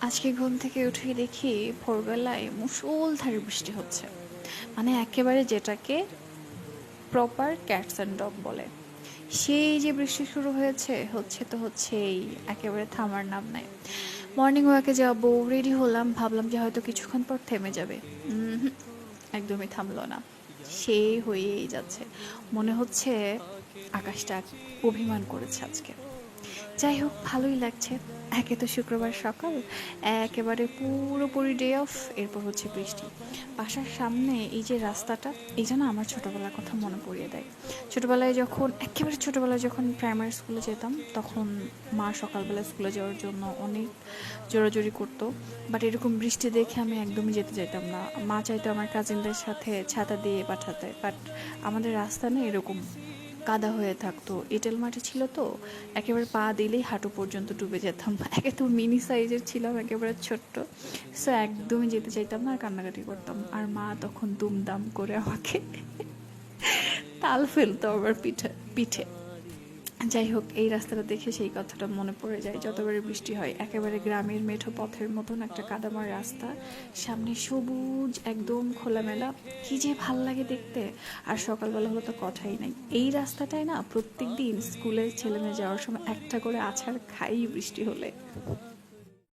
আজকে ঘুম থেকে উঠে দেখি ভোরবেলায় মুষলধারে বৃষ্টি হচ্ছে। মানে একেবারে যেটাকে প্রপার ক্যাটস অ্যান্ড ডগ বলে। সেই যে বৃষ্টি শুরু হয়েছে, হচ্ছে তো হচ্ছেই, একেবারে থামার নাম নাই। মর্নিং ওয়াকে যাব রেডি হলাম, ভাবলাম যে হয়তো কিছুক্ষণ পর থেমে যাবে। একদমই থামলো না। সেই হয়েই যাচ্ছে। মনে হচ্ছে আকাশটা অভিমান করেছে আজকে। যাই হোক, ভালোই লাগছে। একে তো শুক্রবার সকাল, একেবারে পুরোপুরি ডে অফ এরপর হচ্ছে বৃষ্টি। বাসার সামনে এই যে রাস্তাটা, এই যেন আমার ছোটোবেলার কথা মনে পড়িয়ে দেয়। ছোটোবেলায় যখন, একেবারে ছোটোবেলায় যখন প্রাইমারি স্কুলে যেতাম, তখন মা সকালবেলা স্কুলে যাওয়ার জন্য অনেক জোরাজোরি করতো। বাট এরকম বৃষ্টি দেখে আমি একদমই যেতে চাইতাম না। মা চাইতো আমার কাজিনদের সাথে ছাতা দিয়ে পাঠাতে বাট আমাদের রাস্তা না এরকম। কাদা হয়ে থাকতো। এঁটেল মাটি ছিল তো, একেবারে পা দিলেই হাঁটু পর্যন্ত ডুবে যেতাম। একে তো মিনি সাইজের ছিলাম, একেবারে ছোট্ট। সো একদমই যেতে চাইতাম না কান্নাকাটি করতাম। আর মা তখন দুমদাম করে আমাকে তাল ফেলতো আবার পিঠে পিঠে। যাই হোক এই রাস্তাটা দেখে সেই কথাটা মনে পড়ে যায়। যতবারে বৃষ্টি হয়, একেবারে গ্রামের মেঠো পথের মতন একটা কাদামার রাস্তা। সামনে সবুজ, একদম খোলামেলা। কি যে ভালো লাগে দেখতে। আর সকালবেলা হলো তো কথাই নাই। এই রাস্তাটায় না প্রত্যেক দিন স্কুলের ছেলেমেয়ে যাওয়ার সময় একটা করে আছাড় খাই বৃষ্টি হলে।